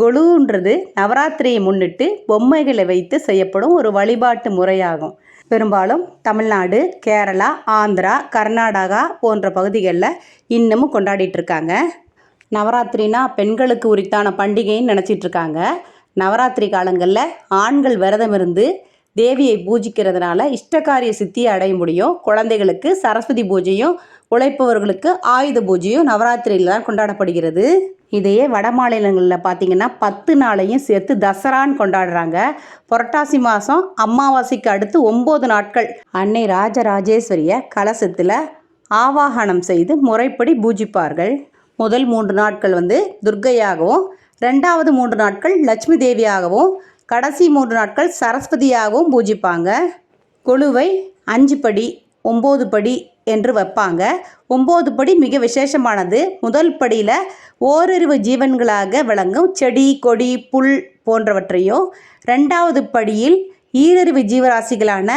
கொலுன்றது நவராத்திரியை முன்னிட்டு பொம்மைகளை வைத்து செய்யப்படும் ஒரு வழிபாட்டு முறையாகும். பெரும்பாலும் தமிழ்நாடு கேரளா ஆந்திரா கர்நாடகா போன்ற பகுதிகளில் இன்னமும் கொண்டாடிட்டு இருக்காங்க. நவராத்திரினா பெண்களுக்கு உரித்தான பண்டிகைன்னு நினச்சிட்டு இருக்காங்க. நவராத்திரி காலங்களில் ஆண்கள் விரதம் இருந்து தேவியை பூஜிக்கிறதுனால இஷ்டகாரிய சித்தியை அடைய முடியும். குழந்தைகளுக்கு சரஸ்வதி பூஜையும் உழைப்பவர்களுக்கு ஆயுத பூஜையும் நவராத்திரியில் தான் கொண்டாடப்படுகிறது. இதையே வட மாநிலங்களில் பார்த்தீங்கன்னா பத்து நாளையும் சேர்த்து தசரான்னு கொண்டாடுறாங்க. புரட்டாசி மாதம் அமாவாசைக்கு அடுத்து ஒம்பது நாட்கள். அன்னை ராஜராஜேஸ்வரியை கலசத்தில் ஆவாகனம் செய்து முறைப்படி பூஜிப்பார்கள். முதல் மூன்று நாட்கள் வந்து துர்க்கையாகவும் ரெண்டாவது மூன்று நாட்கள் லட்சுமி தேவியாகவும் கடைசி மூன்று நாட்கள் சரஸ்வதியாகவும் பூஜிப்பாங்க. கொலுவை அஞ்சு படி ஒம்பது படி என்று வைப்பாங்க. ஒம்பது படி மிக விசேஷமானது. முதல் படியில் ஓரிரு ஜீவன்களாக விளங்கும் செடி கொடி புல் போன்றவற்றையும் ரெண்டாவது படியில் ஈரறிவு ஜீவராசிகளான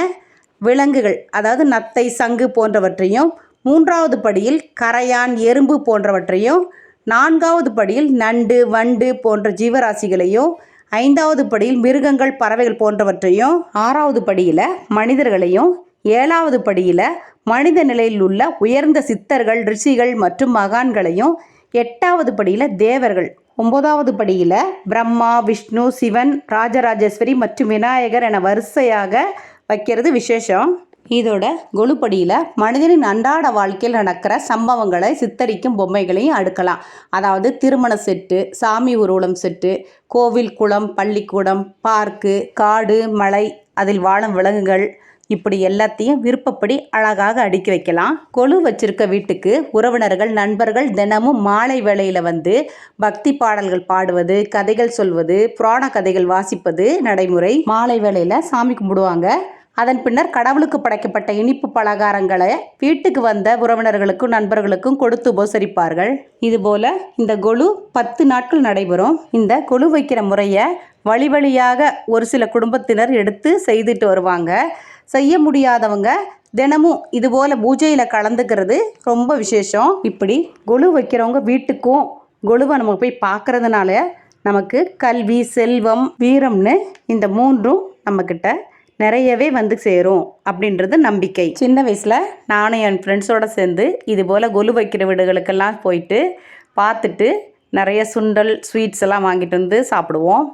விலங்குகள் அதாவது நத்தை சங்கு போன்றவற்றையும் மூன்றாவது படியில் கரையான் எறும்பு போன்றவற்றையும் நான்காவது படியில் நண்டு வண்டு போன்ற ஜீவராசிகளையும் ஐந்தாவது படியில் மிருகங்கள் பறவைகள் போன்றவற்றையும் ஆறாவது படியில் மனிதர்களையும் ஏழாவது படியில் மனித நிலையில் உள்ள உயர்ந்த சித்தர்கள் ரிஷிகள் மற்றும் மகான்களையும் எட்டாவது படியில் தேவர்கள் ஒன்பதாவது படியில் பிரம்மா விஷ்ணு சிவன் ராஜராஜேஸ்வரி மற்றும் விநாயகர் என வரிசையாக வைக்கிறது விசேஷம். இதோட கொலுப்படியில் மனிதனின் அன்றாட வாழ்க்கையில் நடக்கிற சம்பவங்களை சித்தரிக்கும் பொம்மைகளையும் அடுக்கலாம். அதாவது திருமண செட்டு சாமி ஊர்வலம் செட்டு கோவில் குளம் பள்ளிக்கூடம் பார்க்கு காடு மலை அதில் வாழும் விலங்குகள். இப்படி எல்லாத்தையும் விருப்பப்படி அழகாக அடுக்கி வைக்கலாம். கொலு வச்சிருக்க வீட்டுக்கு உறவினர்கள் நண்பர்கள் தினமும் மாலை வேளையில் வந்து பக்தி பாடல்கள் பாடுவது கதைகள் சொல்வது புராண கதைகள் வாசிப்பது நடைமுறை. மாலை வேளையில் சாமி கும்பிடுவாங்க. அதன் பின்னர் கடவுளுக்கு படைக்கப்பட்ட இனிப்பு பலகாரங்களை வீட்டுக்கு வந்த உறவினர்களுக்கும் நண்பர்களுக்கும் கொடுத்து உபசரிப்பார்கள். இதுபோல இந்த கொலு பத்து நாட்கள் நடைபெறும். இந்த கொலு வைக்கிற முறையை வழி வழியாக ஒரு சில குடும்பத்தினர் எடுத்து செய்துட்டு வருவாங்க. செய்ய முடியாதவங்க தினமும் இதுபோல் பூஜையில் கலந்துக்கிறது ரொம்ப விசேஷம். இப்படி கொலு வைக்கிறவங்க வீட்டுக்கும் கொலுவை நம்ம போய் பார்க்கறதுனால நமக்கு கல்வி செல்வம் வீரம்னு இந்த மூன்றும் நம்மக்கிட்ட நிறையவே வந்து சேரும் அப்படின்றது நம்பிக்கை. சின்ன வயசில் நானும் என் ஃப்ரெண்ட்ஸோடு சேர்ந்து இது போல் கொலு வைக்கிற வீடுகளுக்கெல்லாம் போயிட்டு பார்த்துட்டு நிறைய சுண்டல் ஸ்வீட்ஸ் எல்லாம் வாங்கிட்டு வந்து சாப்பிடுவோம்.